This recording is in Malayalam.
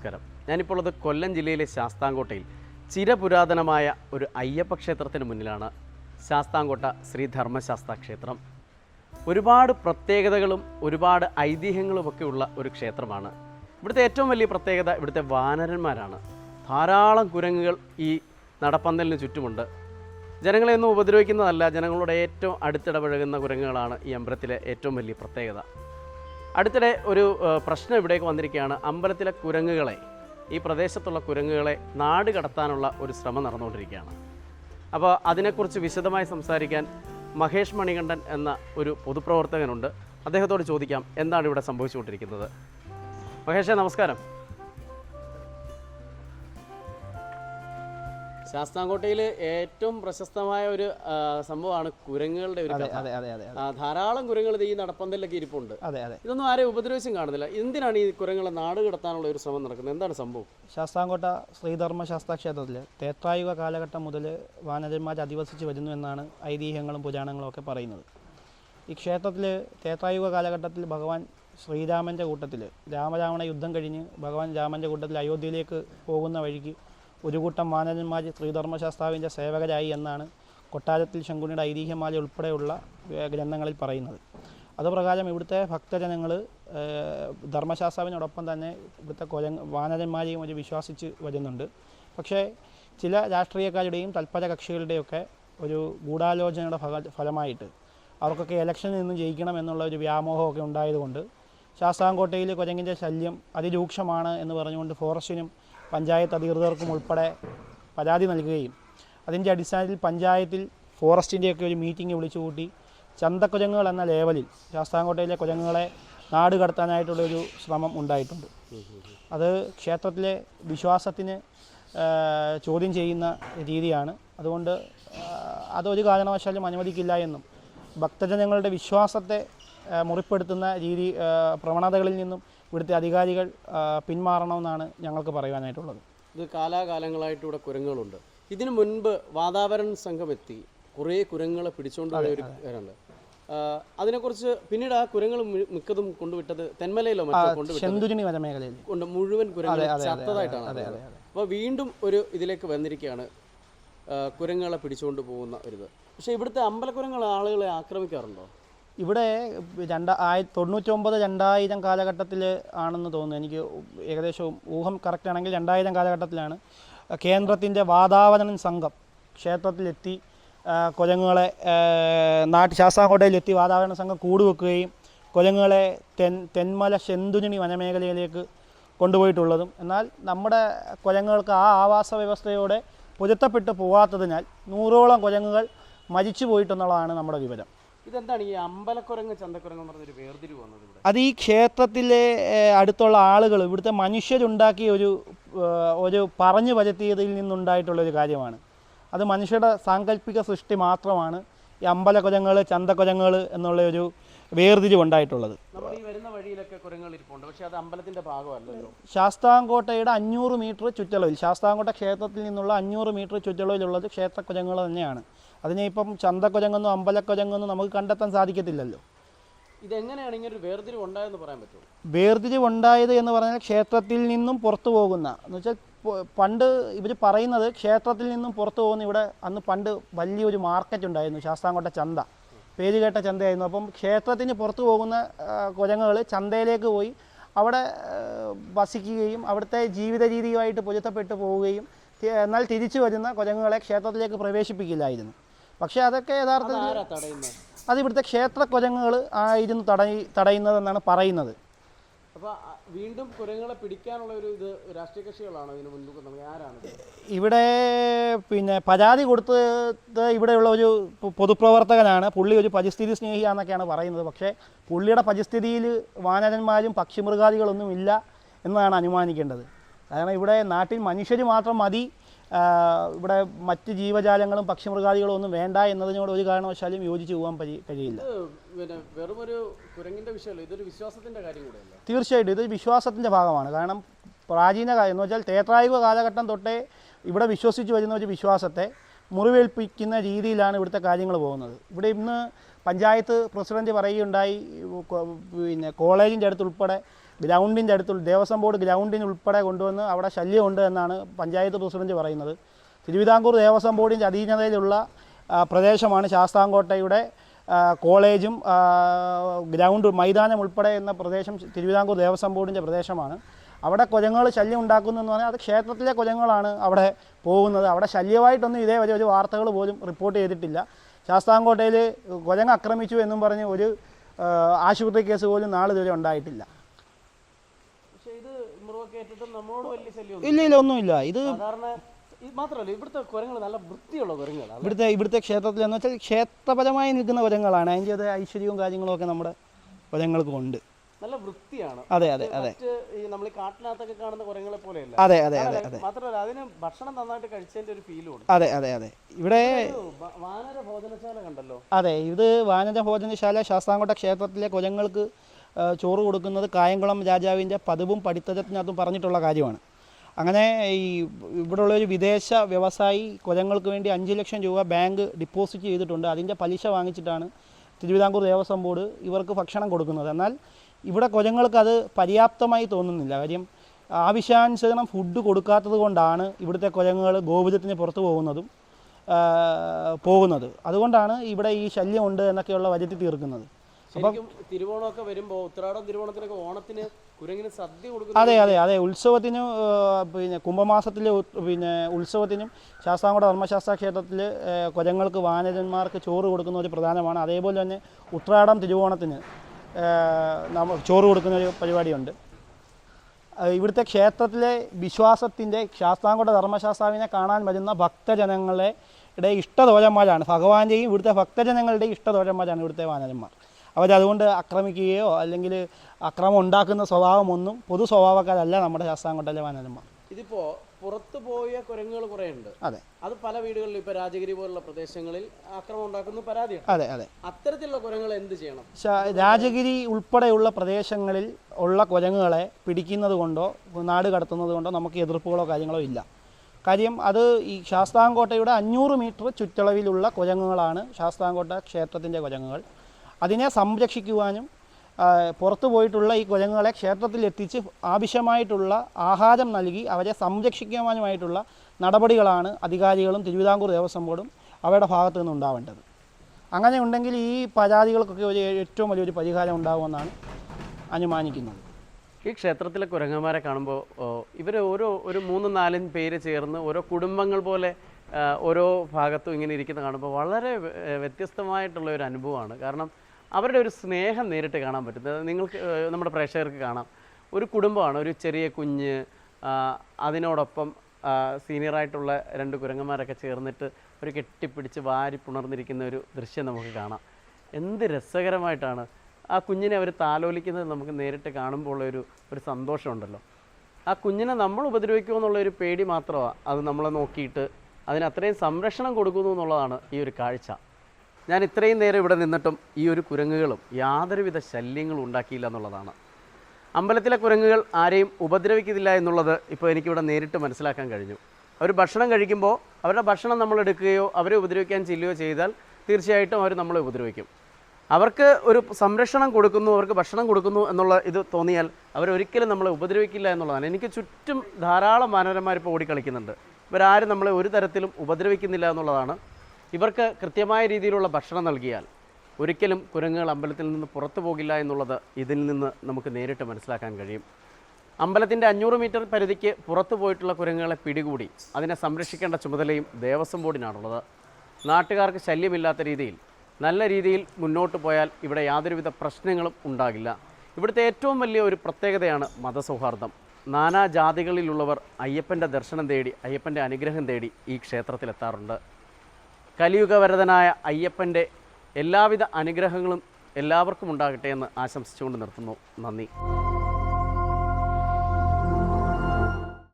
നമസ്കാരം. ഞാനിപ്പോൾ ഉള്ളത് കൊല്ലം ജില്ലയിലെ ശാസ്താംകോട്ടയിൽ. ചിരപുരാതനമായ ഒരു അയ്യപ്പ ക്ഷേത്രത്തിന് മുന്നിലാണ് ശാസ്താംകോട്ട ശ്രീ ക്ഷേത്രം. ഒരുപാട് പ്രത്യേകതകളും ഒരുപാട് ഐതിഹ്യങ്ങളുമൊക്കെ ഉള്ള ഒരു ക്ഷേത്രമാണ്. ഇവിടുത്തെ ഏറ്റവും വലിയ പ്രത്യേകത ഇവിടുത്തെ വാനരന്മാരാണ്. ധാരാളം കുരങ്ങുകൾ ഈ നടപ്പന്തലിന് ചുറ്റുമുണ്ട്. ജനങ്ങളെ ഒന്നും ഉപദ്രവിക്കുന്നതല്ല ജനങ്ങളുടെ ഏറ്റവും അടുത്തിടപഴകുന്ന കുരങ്ങുകളാണ് ഈ അമ്പലത്തിലെ ഏറ്റവും വലിയ പ്രത്യേകത. അടുത്തിടെ ഒരു പ്രശ്നം ഇവിടേക്ക് വന്നിരിക്കുകയാണ്. അമ്പലത്തിലെ കുരങ്ങുകളെ ഈ പ്രദേശത്തുള്ള കുരങ്ങുകളെ നാട് കടത്താനുള്ള ഒരു ശ്രമം നടന്നുകൊണ്ടിരിക്കുകയാണ്. അപ്പോൾ അതിനെക്കുറിച്ച് വിശദമായി സംസാരിക്കാൻ മഹേഷ് മണികണ്ഠൻ എന്ന ഒരു പൊതുപ്രവർത്തകനുണ്ട്. അദ്ദേഹത്തോട് ചോദിക്കാം എന്താണ് ഇവിടെ സംഭവിച്ചുകൊണ്ടിരിക്കുന്നത്? മഹേഷേ നമസ്കാരം. ശാസ്താംകോട്ടയിൽ ഏറ്റവും പ്രശസ്തമായ ഒരു സംഭവമാണ് കുരങ്ങുകളുടെ ഒരു ധാരാളം കുരങ്ങൾ ഇത് ഈ നടപ്പന്തലിലൊക്കെ ഇരിപ്പുണ്ട്. ഇതൊന്നും ആരെയും ഉപദ്രവിച്ചും കാണുന്നില്ല. എന്തിനാണ് ഈ കുരങ്ങളെ നാട് കടത്താനുള്ള ഒരു ശ്രമം നടക്കുന്നത്? എന്താണ് സംഭവം? ശാസ്താംകോട്ട ശ്രീധർമ്മ ശാസ്ത്ര ക്ഷേത്രത്തിൽ തേത്രായുഗ കാലഘട്ടം മുതൽ വാനരന്മാർ അധിവസിച്ച് വരുന്നു എന്നാണ് ഐതിഹ്യങ്ങളും പുരാണങ്ങളും ഒക്കെ പറയുന്നത്. ഈ ക്ഷേത്രത്തിൽ തേത്രായുഗ കാലഘട്ടത്തിൽ ഭഗവാൻ ശ്രീരാമന്റെ കൂട്ടത്തിൽ രാമരാവണ യുദ്ധം കഴിഞ്ഞ് ഭഗവാൻ രാമന്റെ കൂട്ടത്തിൽ അയോധ്യയിലേക്ക് പോകുന്ന വഴിക്ക് ഒരു കൂട്ടം വാനരന്മാർ ശ്രീധർമ്മശാസ്താവിന്റെ സേവകരായി എന്നാണ് കൊട്ടാരത്തിൽ ശങ്കുണിയുടെ ഐതിഹ്യമാല ഉൾപ്പെടെയുള്ള ഗ്രന്ഥങ്ങളിൽ പറയുന്നത്. അതുപ്രകാരം ഇവിടുത്തെ ഭക്തജനങ്ങൾ ധർമ്മശാസ്താവിനോടൊപ്പം തന്നെ ഇവിടുത്തെ കൊല വാനരന്മാരെയും ഒരു വിശ്വസിച്ച് വരുന്നുണ്ട്. പക്ഷേ ചില രാഷ്ട്രീയക്കാരുടെയും തൽപര കക്ഷികളുടെയൊക്കെ ഒരു ഗൂഢാലോചനയുടെ ഫല ഫലമായിട്ട് അവർക്കൊക്കെ ഇലക്ഷനിൽ നിന്ന് ജയിക്കണം എന്നുള്ള ഒരു വ്യാമോഹമൊക്കെ ഉണ്ടായതുകൊണ്ട് ശാസ്താംകോട്ടയിൽ കൊരങ്ങിന്റെ ശല്യം അതിരൂക്ഷമാണ് എന്ന് പറഞ്ഞുകൊണ്ട് ഫോറസ്റ്റിനും പഞ്ചായത്ത് അധികൃതർക്കും ഉൾപ്പെടെ പരാതി നൽകുകയും അതിന്റെ അടിസ്ഥാനത്തിൽ പഞ്ചായത്തിൽ ഫോറസ്റ്റിന്റെയൊക്കെ ഒരു മീറ്റിംഗ് വിളിച്ചുകൂട്ടി ചന്തക്കുരങ്ങുകൾ എന്ന ലേവലിൽ ശാസ്താംകോട്ടയിലെ കുരങ്ങുകളെ നാട് കടത്താനായിട്ടുള്ളൊരു ശ്രമം ഉണ്ടായിട്ടുണ്ട്. അത് ക്ഷേത്രത്തിലെ വിശ്വാസത്തിന് ചോദ്യം ചെയ്യുന്ന രീതിയാണ്. അതുകൊണ്ട് അതൊരു കാരണവശാലും അനുവദിക്കില്ല എന്നും ഭക്തജനങ്ങളുടെ വിശ്വാസത്തെ മുറിപ്പെടുത്തുന്ന രീതി പ്രവണതകളിൽ നിന്നും ഇവിടുത്തെ അധികാരികൾ പിന്മാറണമെന്നാണ് ഞങ്ങൾക്ക് പറയുവാനായിട്ടുള്ളത്. ഇത് കാലാകാലങ്ങളായിട്ട് ഇവിടെ കുരങ്ങുകളുണ്ട്. ഇതിനു മുൻപ് വാതാവരൺ സംഘം എത്തി കുറേ കുരങ്ങുകളെ പിടിച്ചുകൊണ്ട് പോയ ഒരു അതിനെക്കുറിച്ച് പിന്നീട് ആ കുരങ്ങൾ മിക്കതും കൊണ്ടുവിട്ടത് തെന്മലയിലോ കൊണ്ടുവിട്ടത് വനമേഖലയിൽ. കൊണ്ട് മുഴുവൻ അതെ, ചത്തതായിട്ടാണ്. അപ്പോൾ വീണ്ടും ഒരു ഇതിലേക്ക് വന്നിരിക്കുകയാണ് കുരങ്ങളെ പിടിച്ചുകൊണ്ട് പോകുന്ന ഒരിത് പക്ഷേ ഇവിടുത്തെ അമ്പലക്കുരങ്ങൾ ആളുകളെ ആക്രമിക്കാറുണ്ടോ? ഇവിടെ രണ്ട ആയി തൊണ്ണൂറ്റൊമ്പത് രണ്ടായിരം കാലഘട്ടത്തിൽ ആണെന്ന് തോന്നുന്നു. എനിക്ക് ഏകദേശം ഊഹം കറക്റ്റ് ആണെങ്കിൽ രണ്ടായിരം കാലഘട്ടത്തിലാണ്. കേന്ദ്രത്തിന്റെ വാതാവരണ സംഘം ക്ഷേത്രത്തിലെത്തി കൊലങ്ങുകളെ നാട്ടു ശാസ്താംകോട്ടയിലെത്തി വാതാവരണ സംഘം കൂടുവെക്കുകയും കൊലങ്ങുകളെ തെൻ തെന്മല ശെന്തുരുണി വനമേഖലയിലേക്ക് കൊണ്ടുപോയിട്ടുള്ളതും. എന്നാൽ നമ്മുടെ കൊലങ്ങുകൾക്ക് ആ ആവാസ വ്യവസ്ഥയോടെ പൊരുത്തപ്പെട്ട് പോകാത്തതിനാൽ നൂറോളം കൊലങ്ങുകൾ മരിച്ചു പോയിട്ടുള്ളതാണ് നമ്മുടെ വിവരം. ഇതെന്താണ് ഈ അമ്പലക്കുരങ്ങ് ചന്തക്കുരങ്ങ് പറഞ്ഞൊരു വേർതിരിവ് വന്നത് ഇവിടെ? അത് ഈ ക്ഷേത്രത്തിലെ അടുത്തുള്ള ആളുകൾ ഇവിടുത്തെ മനുഷ്യരുണ്ടാക്കിയ ഒരു ഒരു പറഞ്ഞു പരത്തിയതിൽ നിന്നുണ്ടായിട്ടുള്ള ഒരു കാര്യമാണ്. അത് മനുഷ്യരുടെ സാങ്കല്പിക സൃഷ്ടി മാത്രമാണ് ഈ അമ്പലക്കുരങ്ങൾ ചന്തക്കുരങ്ങൾ എന്നുള്ള ഒരു വേർതിരിവ് ഉണ്ടായിട്ടുള്ളത് വരുന്ന വഴിയിലൊക്കെ കുരങ്ങൾ ഇരിപ്പുണ്ട്. പക്ഷേ അത് അമ്പലത്തിന്റെ ഭാഗമല്ലല്ലോ. ശാസ്താംകോട്ടയുടെ അഞ്ഞൂറ് മീറ്റർ ചുറ്റളവിൽ ശാസ്താംകോട്ട ക്ഷേത്രത്തിൽ നിന്നുള്ള അഞ്ഞൂറ് മീറ്റർ ചുറ്റളവിലുള്ളത് ക്ഷേത്രക്കുരങ്ങൾ തന്നെയാണ്. അതിനെ ഇപ്പം ചന്തക്കുരങ്ങെന്നോ അമ്പലക്കുരങ്ങെന്നോ നമുക്ക് കണ്ടെത്താൻ സാധിക്കത്തില്ലല്ലോ. ഇതെങ്ങനെയാണ് ഇങ്ങനെ ഒരു വേർതിരിവ് ഉണ്ടായെന്ന് പറയാൻ പറ്റുമോ? വേർതിരിവ് ഉണ്ടായത് എന്ന് പറഞ്ഞാൽ ക്ഷേത്രത്തിൽ നിന്നും പുറത്തു പോകുന്ന എന്ന് വെച്ചാൽ പണ്ട് ഇവർ പറയുന്നത് ക്ഷേത്രത്തിൽ നിന്നും പുറത്തു പോകുന്ന ഇവിടെ അന്ന് പണ്ട് വലിയൊരു മാർക്കറ്റ് ഉണ്ടായിരുന്നു ശാസ്താംകോട്ട ചന്ത. പേര് കേട്ട ചന്തയായിരുന്നു. അപ്പം ക്ഷേത്രത്തിന് പുറത്തു പോകുന്ന കുരങ്ങുകൾ ചന്തയിലേക്ക് പോയി അവിടെ വസിക്കുകയും അവിടുത്തെ ജീവിത രീതിയുമായിട്ട് പൊരുത്തപ്പെട്ടു പോവുകയും എന്നാൽ തിരിച്ചു വരുന്ന കുരങ്ങുകളെ ക്ഷേത്രത്തിലേക്ക് പ്രവേശിപ്പിക്കില്ലായിരുന്നു. പക്ഷേ അതൊക്കെ യഥാർത്ഥത്തിൽ അത് ഇവിടുത്തെ ക്ഷേത്ര കുരങ്ങുകൾ ആയിരുന്നു തടയി തടയുന്നതെന്നാണ് പറയുന്നത്. അപ്പോൾ വീണ്ടും കുരങ്ങളെ പിടിക്കാനുള്ള ഒരു ഇത് രാഷ്ട്രീയ കക്ഷികളാണോ ഇതിന് മുൻതൂക്കം നമുക്ക് ആരാണ് ഇവിടെ പിന്നെ പരാതി കൊടുത്തത് ഇവിടെയുള്ള ഒരു പൊതുപ്രവർത്തകനാണ്. പുള്ളി ഒരു പരിസ്ഥിതി സ്നേഹിയാണെന്നൊക്കെയാണ് പറയുന്നത്. പക്ഷേ പുള്ളിയുടെ പരിസ്ഥിതിയിൽ വാനരന്മാരും പക്ഷിമൃഗാദികളൊന്നും ഇല്ല എന്നാണ് അനുമാനിക്കേണ്ടത്. കാരണം ഇവിടെ നാട്ടിൽ മനുഷ്യർ മാത്രം മതി ഇവിടെ മറ്റ് ജീവജാലങ്ങളും പക്ഷിമൃഗാദികളും ഒന്നും വേണ്ട എന്നതിനോട് ഒരു കാരണവശാലും യോജിച്ച് പോകാൻ കഴിയില്ല. തീർച്ചയായിട്ടും വിശ്വാസത്തിന്റെ ഇത് വിശ്വാസത്തിന്റെ ഭാഗമാണ്. കാരണം പ്രാചീന കാലം എന്ന് വെച്ചാൽ തേത്രായുഗ കാലഘട്ടം തൊട്ടേ ഇവിടെ വിശ്വസിച്ച് വരുന്ന ഒരു വിശ്വാസത്തെ മുറിവേൽപ്പിക്കുന്ന രീതിയിലാണ് ഇവിടുത്തെ കാര്യങ്ങൾ പോകുന്നത്. ഇവിടെ ഇന്ന് പഞ്ചായത്ത് പ്രസിഡന്റ് പറയുകയുണ്ടായി പിന്നെ കോളേജിന്റെ അടുത്ത് ഉൾപ്പെടെ ഗ്രൗണ്ടിന്റെ അടുത്തുള്ള ദേവസ്വം ബോർഡ് ഗ്രൗണ്ടിന് ഉൾപ്പെടെ കൊണ്ടുവന്ന് അവിടെ ശല്യമുണ്ട് എന്നാണ് പഞ്ചായത്ത് പ്രസിഡന്റ് പറയുന്നത്. തിരുവിതാംകൂർ ദേവസ്വം ബോർഡിന്റെ അധീനതയിലുള്ള പ്രദേശമാണ് ശാസ്താംകോട്ടയുടെ കോളേജും ഗ്രൗണ്ട് മൈതാനം ഉൾപ്പെടെ എന്ന പ്രദേശം തിരുവിതാംകൂർ ദേവസ്വം ബോർഡിന്റെ പ്രദേശമാണ്. അവിടെ കുരങ്ങൾ ശല്യം ഉണ്ടാക്കുന്നു എന്ന് പറഞ്ഞാൽ അത് ക്ഷേത്രത്തിലെ കുരങ്ങളാണ് അവിടെ പോകുന്നത്. അവിടെ ശല്യമായിട്ടൊന്നും ഇതേവരെ ഒരു വാർത്തകൾ പോലും റിപ്പോർട്ട് ചെയ്തിട്ടില്ല. ശാസ്താംകോട്ടയിൽ കുരങ്ങ് ആക്രമിച്ചു എന്നും പറഞ്ഞ് ഒരു ആശുപത്രി കേസ് പോലും നാളിതുവരെ ഉണ്ടായിട്ടില്ല പക്ഷേ ഇത് മുറിവൊക്കെ ഏറ്റിട്ടും നമ്മളോട് വലിയ ശല്യം ഇല്ല ഇല്ല ഒന്നുമില്ല. ഇത് മാത്രമല്ല ഇവിടുത്തെ കുരങ്ങൾ നല്ല വൃത്തിയുള്ള കുരങ്ങളാണ് ഇവിടുത്തെ ഇവിടുത്തെ ക്ഷേത്രത്തിൽ എന്ന് വെച്ചാൽ ക്ഷേത്രപരമായി നിൽക്കുന്ന കുരങ്ങളാണ് അതിന്റെ അത് ഐശ്വര്യവും കാര്യങ്ങളും ഒക്കെ നമ്മുടെ കുരങ്ങൾക്ക് ഉണ്ട്. നല്ല വൃത്തിയാണ്. അതെ അതെ അതെ. ഈ നമ്മൾ കാട്ടിനകത്തൊക്കെ കാണുന്ന കുരങ്ങളെ പോലെയല്ല. അതെ അതെ അതെ അതെ. മാത്രമല്ല അതിന് ഭക്ഷണം നന്നായിട്ട് കഴിച്ചതിന്റെ ഒരു ഫീലും ഉണ്ട്. അതെ അതെ അതെ. ഇവിടെ വാനര ഭോജനശാല കണ്ടല്ലോ. അതെ ഇത് വാനര ഭോജനശാല ശാസ്താംകോട്ട ക്ഷേത്രത്തിലെ കുരങ്ങൾക്ക് ചോറ് കൊടുക്കുന്നത് കായംകുളം രാജാവിന്റെ പതിവും പഠിത്തത്തിനകത്തും പറഞ്ഞിട്ടുള്ള കാര്യമാണ്. അങ്ങനെ ഈ ഇവിടെയുള്ള ഒരു വിദേശ വ്യവസായി കുലങ്ങൾക്ക് വേണ്ടി അഞ്ച് ലക്ഷം രൂപ ബാങ്ക് ഡിപ്പോസിറ്റ് ചെയ്തിട്ടുണ്ട്. അതിന്റെ പലിശ വാങ്ങിച്ചിട്ടാണ് തിരുവിതാംകൂർ ദേവസ്വം ബോർഡ് ഇവർക്ക് ഭക്ഷണം കൊടുക്കുന്നത്. എന്നാൽ ഇവിടെ കുലങ്ങൾക്ക് അത് പര്യാപ്തമായി തോന്നുന്നില്ല. കാര്യം ആവശ്യാനുസരണം ഫുഡ് കൊടുക്കാത്തത് കൊണ്ടാണ് ഇവിടുത്തെ കുരങ്ങുകൾ ഗോപുരത്തിന് പുറത്തു പോകുന്നതും പോകുന്നത്. അതുകൊണ്ടാണ് ഇവിടെ ഈ ശല്യമുണ്ട് എന്നൊക്കെയുള്ള വരുത്തി തീർക്കുന്നത്. ശരിക്കും തിരുവോണമൊക്കെ വരുമ്പോൾ ഉത്രാടം തിരുവോണത്തിനൊക്കെ ഓണത്തിന് കുരങ്ങിന് സദ്യ അതെ അതെ അതെ. ഉത്സവത്തിന് പിന്നെ കുംഭമാസത്തിൽ പിന്നെ ഉത്സവത്തിനും ശാസ്താംകോട ധർമ്മശാസ്ത്ര ക്ഷേത്രത്തിൽ കുരങ്ങൾക്ക് വാനരന്മാർക്ക് ചോറ് കൊടുക്കുന്ന ഒരു പ്രധാനമാണ്. അതേപോലെ തന്നെ ഉത്രാടം തിരുവോണത്തിന് ചോറ് കൊടുക്കുന്ന ഒരു പരിപാടിയുണ്ട്. ഇവിടുത്തെ ക്ഷേത്രത്തിലെ വിശ്വാസത്തിന്റെ ശാസ്താംകോട്ട ധർമ്മശാസ്ത്രാവിനെ കാണാൻ വരുന്ന ഭക്തജനങ്ങളെ യുടെ ഇഷ്ടദോരന്മാരാണ് ഭഗവാന്റെയും ഇവിടുത്തെ ഭക്തജനങ്ങളുടെ ഇഷ്ടദോഷന്മാരാണ് ഇവിടുത്തെ വാനരന്മാർ. അവരതുകൊണ്ട് ആക്രമിക്കുകയോ അല്ലെങ്കിൽ അക്രമം ഉണ്ടാക്കുന്ന സ്വഭാവമൊന്നും പൊതു സ്വഭാവക്കാരല്ല നമ്മുടെ ശാസ്താംകോട്ടയിലെ വാനരന്മാർ. ഇതിപ്പോ പുറത്തു പോയ കുരങ്ങുകൾ കുറെ ഉണ്ട് അതെ. അത് പല വീടുകളിൽ ഇപ്പൊ രാജഗിരി പോലുള്ള പ്രദേശങ്ങളിൽ ആക്രമം ഉണ്ടാക്കുന്ന പരാതിയാണ്. അതെ അതെ. അത്തരത്തിലുള്ള കുരങ്ങൾ എന്ത് ചെയ്യണം? രാജഗിരി ഉൾപ്പെടെയുള്ള പ്രദേശങ്ങളിൽ ഉള്ള കുരങ്ങുകളെ പിടിക്കുന്നത് കൊണ്ടോ നാട് കടത്തുന്നത് കൊണ്ടോ നമുക്ക് എതിർപ്പുകളോ കാര്യങ്ങളോ ഇല്ല. കാര്യം അത് ഈ ശാസ്താംകോട്ടയുടെ അഞ്ഞൂറ് മീറ്റർ ചുറ്റളവിലുള്ള കുരങ്ങുകളാണ് ശാസ്താംകോട്ട ക്ഷേത്രത്തിന്റെ കുരങ്ങുകൾ. അതിനെ സംരക്ഷിക്കുവാനും പുറത്തു പോയിട്ടുള്ള ഈ കുരങ്ങുകളെ ക്ഷേത്രത്തിൽ എത്തിച്ച് ആവശ്യമായിട്ടുള്ള ആഹാരം നൽകി അവരെ സംരക്ഷിക്കുവാനുമായിട്ടുള്ള നടപടികളാണ് അധികാരികളും തിരുവിതാംകൂർ ദേവസ്വം ബോർഡും അവരുടെ ഭാഗത്തു നിന്നുണ്ടാവേണ്ടത് അങ്ങനെ ഉണ്ടെങ്കിൽ ഈ പരാതികൾക്കൊക്കെ ഒരു ഏറ്റവും വലിയൊരു പരിഹാരം ഉണ്ടാകുമെന്നാണ് അനുമാനിക്കുന്നത്. ഈ ക്ഷേത്രത്തിലെ കുരങ്ങന്മാരെ കാണുമ്പോൾ ഇവർ ഓരോ ഒരു മൂന്ന് നാലും പേര് ചേർന്ന് ഓരോ കുടുംബങ്ങൾ പോലെ ഓരോ ഭാഗത്തും ഇങ്ങനെ ഇരിക്കുന്ന കാണുമ്പോൾ വളരെ വ്യ- വ്യത്യസ്തമായിട്ടുള്ള ഒരു അനുഭവമാണ്. കാരണം അവരുടെ ഒരു സ്നേഹം നേരിട്ട് കാണാൻ പറ്റുന്നത് നിങ്ങൾക്ക് നമ്മുടെ പ്രേക്ഷകർക്ക് കാണാം. ഒരു കുടുംബമാണ് ഒരു ചെറിയ കുഞ്ഞ് അതിനോടൊപ്പം സീനിയറായിട്ടുള്ള രണ്ട് കുരങ്ങന്മാരൊക്കെ ചേർന്നിട്ട് ഒരു കെട്ടിപ്പിടിച്ച് വാരി പുണർന്നിരിക്കുന്ന ഒരു ദൃശ്യം നമുക്ക് കാണാം. എന്ത് രസകരമായിട്ടാണ് ആ കുഞ്ഞിനെ അവർ താലോലിക്കുന്നത് നമുക്ക് നേരിട്ട് കാണുമ്പോൾ ഒരു ഒരു സന്തോഷമുണ്ടല്ലോ. ആ കുഞ്ഞിനെ നമ്മൾ ഉപദ്രവിക്കുമോ എന്നുള്ള ഒരു പേടി മാത്രമാണ് അത് നമ്മളെ നോക്കിയിട്ട് അതിന് അത്രയും സംരക്ഷണം കൊടുക്കുന്നു എന്നുള്ളതാണ് ഈ ഒരു കാഴ്ച. ഞാൻ ഇത്രയും നേരം ഇവിടെ നിന്നിട്ടും ഈ ഒരു കുരങ്ങുകളും യാതൊരുവിധ ശല്യങ്ങളും ഉണ്ടാക്കിയില്ല എന്നുള്ളതാണ്. അമ്പലത്തിലെ കുരങ്ങുകൾ ആരെയും ഉപദ്രവിക്കുന്നില്ല എന്നുള്ളത് ഇപ്പോൾ എനിക്കിവിടെ നേരിട്ട് മനസ്സിലാക്കാൻ കഴിഞ്ഞു. അവർ ഭക്ഷണം കഴിക്കുമ്പോൾ അവരുടെ ഭക്ഷണം നമ്മൾ എടുക്കുകയോ അവരെ ഉപദ്രവിക്കാൻ ചെല്ലുകയോ ചെയ്താൽ തീർച്ചയായിട്ടും അവർ നമ്മളെ ഉപദ്രവിക്കും. അവർക്ക് ഒരു സംരക്ഷണം കൊടുക്കുന്നു അവർക്ക് ഭക്ഷണം കൊടുക്കുന്നു എന്നുള്ള ഇത് തോന്നിയാൽ അവരൊരിക്കലും നമ്മളെ ഉപദ്രവിക്കില്ല എന്നുള്ളതാണ്. എനിക്ക് ചുറ്റും ധാരാളം വാനരന്മാർ ഇപ്പോൾ ഓടിക്കളിക്കുന്നുണ്ട്. ഇവരാരും നമ്മളെ ഒരു തരത്തിലും ഉപദ്രവിക്കുന്നില്ല എന്നുള്ളതാണ് ഇവർക്ക് കൃത്യമായ രീതിയിലുള്ള ഭക്ഷണം നൽകിയാൽ ഒരിക്കലും കുരങ്ങുകൾ അമ്പലത്തിൽ നിന്ന് പുറത്തു പോകില്ല എന്നുള്ളത് ഇതിൽ നിന്ന് നമുക്ക് നേരിട്ട് മനസ്സിലാക്കാൻ കഴിയും. അമ്പലത്തിന്റെ അഞ്ഞൂറ് മീറ്റർ പരിധിക്ക് പുറത്തു പോയിട്ടുള്ള കുരങ്ങുകളെ പിടികൂടി അതിനെ സംരക്ഷിക്കേണ്ട ചുമതലയും ദേവസ്വം ബോർഡിനാണുള്ളത്. നാട്ടുകാർക്ക് ശല്യമില്ലാത്ത രീതിയിൽ നല്ല രീതിയിൽ മുന്നോട്ട് പോയാൽ ഇവിടെ യാതൊരുവിധ പ്രശ്നങ്ങളും ഉണ്ടാകില്ല. ഇവിടുത്തെ ഏറ്റവും വലിയ ഒരു പ്രത്യേകതയാണ് മതസൗഹാർദ്ദം. നാനാ ജാതികളിലുള്ളവർ അയ്യപ്പന്റെ ദർശനം തേടി അയ്യപ്പന്റെ അനുഗ്രഹം തേടി ഈ ക്ഷേത്രത്തിലെത്താറുണ്ട്. കലിയുഗവരതനായ അയ്യപ്പന്റെ എല്ലാവിധ അനുഗ്രഹങ്ങളും എല്ലാവർക്കും ഉണ്ടാകട്ടെ എന്ന് ആശംസിച്ചുകൊണ്ട് നിർത്തുന്നു. നന്ദി.